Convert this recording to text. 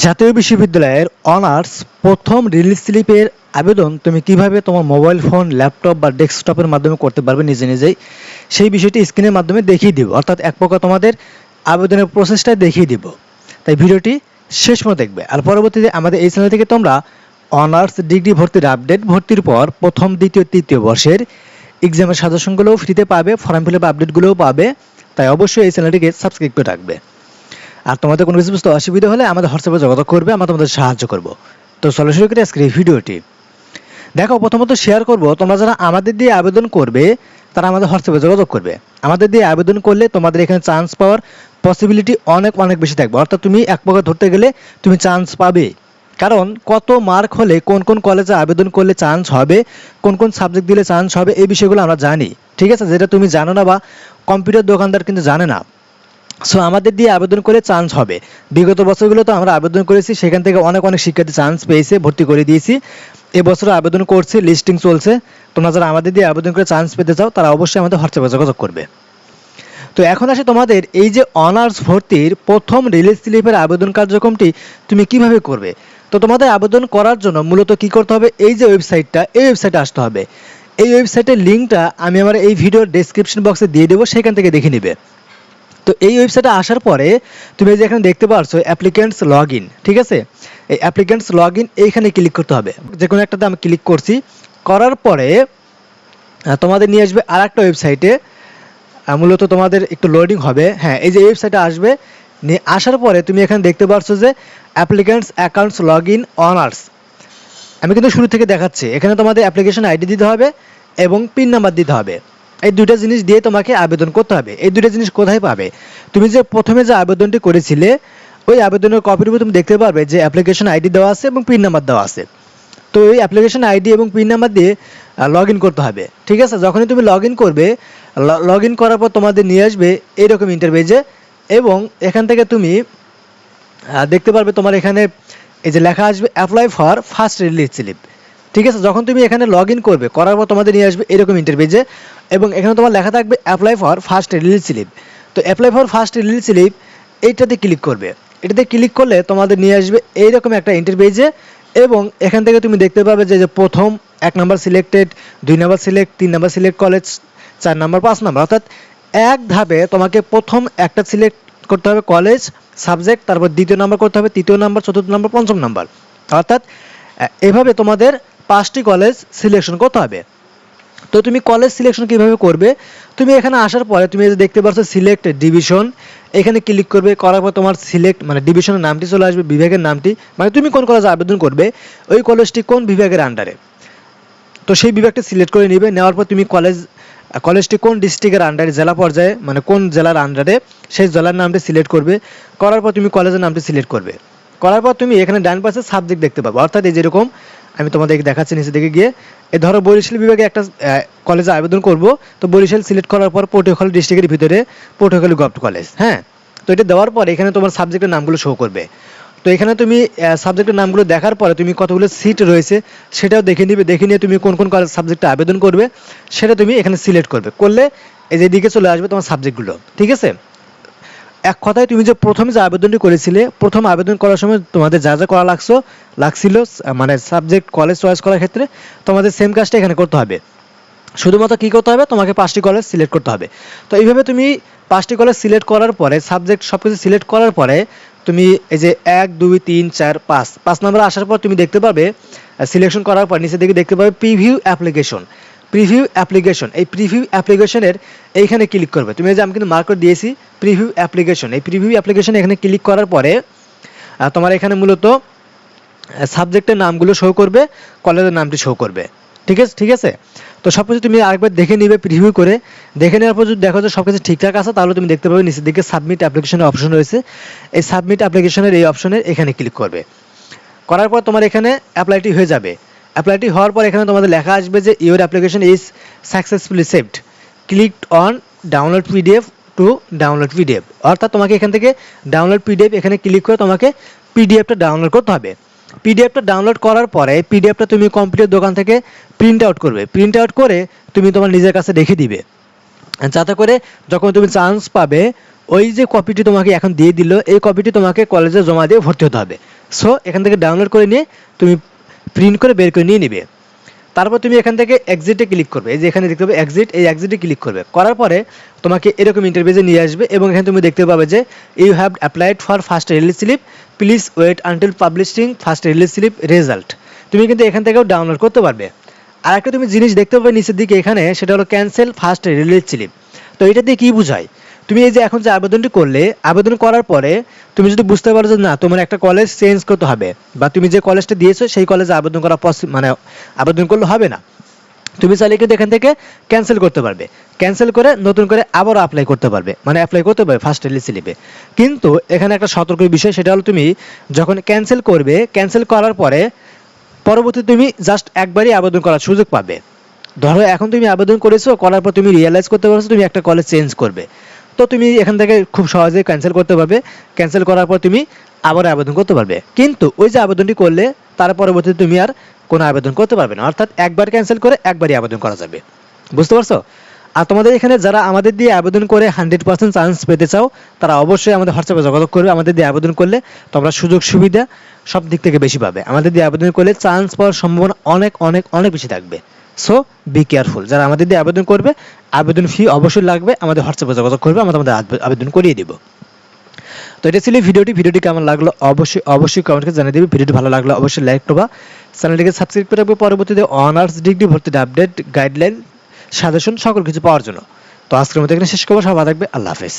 জাতীয় বিশ্ববিদ্যালয়ের অনার্স প্রথম রিলিজ স্লিপের আবেদন তুমি কীভাবে তোমার মোবাইল ফোন, ল্যাপটপ বা ডেস্কটপের মাধ্যমে করতে পারবে নিজে নিজেই, সেই বিষয়টি স্ক্রিনের মাধ্যমে দেখিয়ে দিব। অর্থাৎ এক প্রকার তোমাদের আবেদনের প্রসেসটা দেখিয়ে দিব। তাই ভিডিওটি শেষ পর্যন্ত দেখবে। আর পরবর্তীতে আমাদের এই চ্যানেল থেকে তোমরা অনার্স ডিগ্রি ভর্তির আপডেট ভর্তির পর প্রথম, দ্বিতীয়, তৃতীয় বর্ষের এক্সামের সাজেশনগুলোও ফ্রিতে পাবে ফর্ম ফিল আপ আপডেটগুলোও পাবে। তাই অবশ্যই এই চ্যানেলটিকে সাবস্ক্রাইব করে রাখবে। আর তোমাদের কোনো কিছু বুঝতে অসুবিধা হলে আমাদের হোয়াটসঅ্যাপে যোগাযোগ করবে, আমরা তোমাদের সাহায্য করব। তো চলো শুরু করি আজকের এই ভিডিওটি। দেখো, প্রথমত শেয়ার করব, তোমরা যারা আমাদের দিয়ে আবেদন করবে, তারা আমাদের হোয়াটসঅ্যাপে যোগাযোগ করবে। আমাদের দিয়ে আবেদন করলে তোমাদের এখানে চান্স পাওয়ার পসিবিলিটি অনেক অনেক বেশি থাকবে। অর্থাৎ তুমি এক প্রকার ধরতে গেলে তুমি চান্স পাবে। কারণ কত মার্ক হলে কোন কোন কলেজে আবেদন করলে চান্স হবে, কোন কোন সাবজেক্ট দিলে চান্স হবে, এই বিষয়গুলো আমরা জানি। ঠিক আছে? যেটা তুমি জানো না বা কম্পিউটার দোকানদার কিন্তু জানে না। সো আমাদের দিয়ে আবেদন করে চান্স হবে। বিগত বছরগুলো তো আমরা আবেদন করেছি, সেখান থেকে অনেক অনেক শিক্ষার্থী চান্স পেয়েছে, ভর্তি করে দিয়েছি। এবছর আবেদন করছে লিস্টিং চলছে। তোমরা যারা আমাদের দিয়ে আবেদন করে চান্স পেতে চাও, তারা অবশ্যই আমাদের হোয়াটসঅ্যাপে যোগাযোগ করবে। তো এখন আসে তোমাদের, এই যে অনার্স ভর্তির প্রথম রিলিজ স্লিপের আবেদন কার্যক্রমটি তুমি কীভাবে করবে? তো তোমাদের আবেদন করার জন্য মূলত কি করতে হবে? এই যে ওয়েবসাইটটা এই ওয়েবসাইটে আসতে হবে। এই ওয়েবসাইটের লিঙ্কটা আমি আমার এই ভিডিওর ডেসক্রিপশন বক্সে দিয়ে দেবো, সেখান থেকে দেখে নিবে। তো এই ওয়েবসাইটে আসার পরে তুমি এই যে এখানে দেখতে পারছ অ্যাপ্লিকেন্টস লগ ইন ঠিক আছে? এই অ্যাপ্লিকেন্টস লগ ইন এইখানে ক্লিক করতে হবে। যে কোনো একটাতে আমি ক্লিক করছি। করার পরে তোমাদের নিয়ে আসবে আর একটা ওয়েবসাইটে মূলত তোমাদের একটু লোডিং হবে। হ্যাঁ এই যে ওয়েবসাইটে আসবে, নিয়ে আসার পরে তুমি এখানে দেখতে পারছ যে applicants accounts log in honours আমি কিন্তু শুরু থেকে দেখাচ্ছি। এখানে তোমাদের অ্যাপ্লিকেশন আইডি দিতে হবে এবং পিন নাম্বার দিতে হবে। এই দুটো জিনিস দিয়ে তোমাকে আবেদন করতে হবে। এই দুটো জিনিস কোথায় পাবে? তুমি যে প্রথমে যে আবেদনটি করেছিলে, ওই আবেদনের কপির উপর তুমি দেখতে পারবে যে অ্যাপ্লিকেশন আইডি দেওয়া আছে এবং পিন নাম্বার দেওয়া আছে। তো এই অ্যাপ্লিকেশন আইডি এবং পিন নাম্বার দিয়ে লগ ইন করতে হবে। ঠিক আছে? যখনই তুমি লগ ইন করবে লগ ইন করার পর তোমাদের নিয়ে আসবে এইরকম ইন্টারভেজে এবং এখান থেকে তুমি দেখতে পারবে তোমার এখানে এই যে লেখা আসবে apply for first release slip ঠিক আছে? যখন তুমি এখানে লগ ইন করবে, করার পর তোমাদের নিয়ে আসবে এরকম ইন্টারভিউজে এবং এখানে তোমার লেখা থাকবে apply for first release slip তো apply for first release slip এইটাতে ক্লিক করবে। এটাতে ক্লিক করলে তোমাদের নিয়ে আসবে এইরকম একটা ইন্টারভিউজে এবং এখান থেকে তুমি দেখতে পাবে যে যে প্রথম এক নাম্বার সিলেক্টেড দুই নাম্বার সিলেক্ট তিন নাম্বার সিলেক্ট কলেজ চার নাম্বার পাঁচ নাম্বার অর্থাৎ এক ধাপে তোমাকে প্রথম একটা সিলেক্ট করতে হবে কলেজ সাবজেক্ট তারপর দ্বিতীয় নাম্বার করতে হবে, তৃতীয় নাম্বার চতুর্থ নাম্বার পঞ্চম নাম্বার অর্থাৎ এভাবে তোমাদের পাঁচটি কলেজ সিলেকশন করতে হবে। তো তুমি কলেজ সিলেকশন কীভাবে করবে? তুমি এখানে আসার পরে তুমি যে দেখতে পাচ্ছ সিলেক্ট ডিভিশন এখানে ক্লিক করবে, করার পর তোমার সিলেক্ট মানে ডিভিশনের নামটি চলে আসবে, বিভাগের নামটি মানে তুমি কোন কলেজে আবেদন করবে, ওই কলেজটি কোন বিভাগের আন্ডারে তো সেই বিভাগটি সিলেক্ট করে নিবে, নেওয়ার পর তুমি কলেজ কলেজটি কোন ডিস্ট্রিক্টের আন্ডারে জেলা পর্যায়ে মানে কোন জেলার আন্ডারে সেই জেলার নামটি সিলেক্ট করবে, করার পর তুমি কলেজের নামটি সিলেক্ট করবে। করার পর তুমি এখানে ডান পাশে সাবজেক্ট দেখতে পাবে, অর্থাৎ এই যেরকম আমি তোমাদেরকে দেখাচ্ছি নিচে দিকে গিয়ে। এই ধরো বরিশাল বিভাগে একটা কলেজে আবেদন করব, তো বরিশাল সিলেক্ট করার পর পটুয়াখালী ডিস্ট্রিক্টের ভিতরে পটুয়াখালী গভর্নমেন্ট কলেজ হ্যাঁ? তো এটা দেওয়ার পর এখানে তোমার সাবজেক্টের নামগুলো শো করবে। তো এখানে তুমি সাবজেক্টের নামগুলো দেখার পরে তুমি কতগুলো সিট রয়েছে সেটাও দেখে নিবে, দেখে নিয়ে তুমি কোন কোন সাবজেক্টে আবেদন করবে, সেটা তুমি এখানে সিলেক্ট করবে। করলে এই যে দিকে চলে আসবে তোমার সাবজেক্টগুলো ঠিক আছে? এক কথায় তুমি যে প্রথমে যে আবেদনটি করেছিলে, প্রথম আবেদন করার সময় তোমাদের যা যা করা লাগছো, লাগছিল মানে সাবজেক্ট কলেজ চয়েস করার ক্ষেত্রে তোমাদের সেম কাজটা এখানে করতে হবে। শুধুমাত্র কী করতে হবে? তোমাকে পাঁচটি কলেজ সিলেক্ট করতে হবে। তো এইভাবে তুমি পাঁচটি কলেজ সিলেক্ট করার পরে সাবজেক্ট সব কিছু সিলেক্ট করার পরে, তুমি এই যে এক, দুই, তিন, চার, পাঁচ পাঁচ নম্বর আসার পর তুমি দেখতে পাবে সিলেকশন করার পর নিচে দিকে দেখতে পাবে প্রিভিউ অ্যাপ্লিকেশন প্রিভিউ অ্যাপ্লিকেশন এই প্রিভিউ অ্যাপ্লিকেশনের এইখানে ক্লিক করবে। তুমি যে আমি কিন্তু মার্ক করে দিয়েছি প্রিভিউ অ্যাপ্লিকেশন এই প্রিভিউ অ্যাপ্লিকেশন এখানে ক্লিক করার পরে তোমার এখানে মূলত সাবজেক্টের নামগুলো শো করবে কলেজের নামটি শো করবে। ঠিক আছে? ঠিক আছে? তো সব কিছু তুমি আরেকবার দেখে নিবে প্রিভিউ করে। দেখে নেওয়ার পর যদি দেখো যে সব কিছু ঠিকঠাক আছে, তাহলে তুমি দেখতে পাবে নিচের দিকে সাবমিট অ্যাপ্লিকেশনের অপশন রয়েছে। এই সাবমিট অ্যাপ্লিকেশনের এই অপশনে এখানে ক্লিক করবে। করার পর তোমার এখানে অ্যাপ্লাইটি হয়ে যাবে। অ্যাপ্লাইটি হওয়ার পর এখানে তোমাদের লেখা আসবে যে your application is successfully saved click on download PDF to download PDF অর্থাৎ তোমাকে এখান থেকে ডাউনলোড পিডিএফ এখানে ক্লিক করে তোমাকে পিডিএফটা ডাউনলোড করতে হবে। পিডিএফটা ডাউনলোড করার পরে পিডিএফটা তুমি কম্পিউটার দোকান থেকে প্রিন্ট আউট করবে। প্রিন্ট আউট করে তুমি তোমার নিজের কাছে রেখে দিবে। যাতে করে যখন তুমি চান্স পাবে, ওই যে কপিটি তোমাকে এখন দিয়ে দিল, এই কপিটি তোমাকে কলেজে জমা দিয়ে ভর্তি হতে হবে। সো এখান থেকে ডাউনলোড করে নিয়ে তুমি প্রিন্ট করে বের করে নিয়ে নিবে। তারপর তুমি এখান থেকে এক্সিটে ক্লিক করবে। এই যে এখানে দেখতে পাবে এক্সিট এই এক্সিটে ক্লিক করবে। করার পরে তোমাকে এরকম ইন্টারভিউজে নিয়ে আসবে এবং এখানে তুমি দেখতে পাবে যে you have applied for first release slip please wait until publishing first release slip result তুমি কিন্তু এখান থেকেও ডাউনলোড করতে পারবে। আর একটা তুমি জিনিস দেখতে পাবে নিচের দিকে এখানে, সেটা হলো ক্যান্সেল ফার্স্ট রিলিজ স্লিপ তো এটা দিয়ে কী বোঝায়? তুমি এই যে এখন যে আবেদনটি করলে, আবেদন করার পরে তুমি যদি বুঝতে পারো যে না, তোমার একটা কলেজ চেঞ্জ করতে হবে, বা তুমি যে কলেজটা দিয়েছ, সেই কলেজে আবেদন করা মানে আবেদন করলে হবে না। তুমি চাইলে কিন্তু এখান থেকে ক্যান্সেল করতে পারবে। ক্যান্সেল করে নতুন করে আবারও অ্যাপ্লাই করতে পারবে। মানে অ্যাপ্লাই করতে পারবে ফার্স্ট এলি স্লিপে কিন্তু এখানে একটা সতর্ক বিষয়, সেটা হলো তুমি যখন ক্যান্সেল করবে ক্যান্সেল করার পরে পরবর্তী তুমি জাস্ট একবারই আবেদন করার সুযোগ পাবে। ধরো এখন তুমি আবেদন করেছ, করার পর তুমি রিয়েলাইজ করতে পারছ তুমি একটা কলেজ চেঞ্জ করবে। তো তুমি এখান থেকে খুব সহজেই ক্যান্সেল করতে পারবে। ক্যান্সেল করার পর তুমি আবার আবেদন করতে পারবে। কিন্তু ওই যে আবেদনটি করলে, তার পরবর্তীতে তুমি আর কোনো আবেদন করতে পারবে না। অর্থাৎ একবার ক্যান্সেল করে একবারই আবেদন করা যাবে। বুঝতে পারছ? আর তোমাদের এখানে যারা আমাদের দিয়ে আবেদন করে হান্ড্রেড পার্সেন্ট চান্স পেতে চাও, তারা অবশ্যই আমাদের হোয়াটসঅ্যাপে যোগাযোগ করবে। আমাদের দিয়ে আবেদন করলে তোমরা সুযোগ সুবিধা সব দিক থেকে বেশি পাবে। আমাদের দিয়ে আবেদন করলে চান্স পাওয়ার সম্ভাবনা অনেক অনেক অনেক বেশি থাকবে। সো বি কেয়ারফুল যারা আমাদের দিয়ে আবেদন করবে, আবেদন ফি অবশ্যই লাগবে, আমাদের হোয়াটসঅ্যাপে যোগাযোগ করবে, আমরা তোমাদের আবেদন করিয়ে দিব। তো এটা ছিল ভিডিওটি। ভিডিওটি কেমন লাগল? অবশ্যই অবশ্যই কমেন্টকে জানিয়ে দিবে। ভিডিওটি ভালো লাগল অবশ্যই লাইক করবা। চ্যানেলটিকে সাবস্ক্রাইব করে রাখবে। পরবর্তীতে অনার্স ডিগ্রি ভর্তির আপডেট গাইডলাইন সাজেশন সকল কিছু পাওয়ার জন্য। তো আজকের মতো এখানে শেষ করব। সবাই থাকবে। আল্লাহ হাফেজ।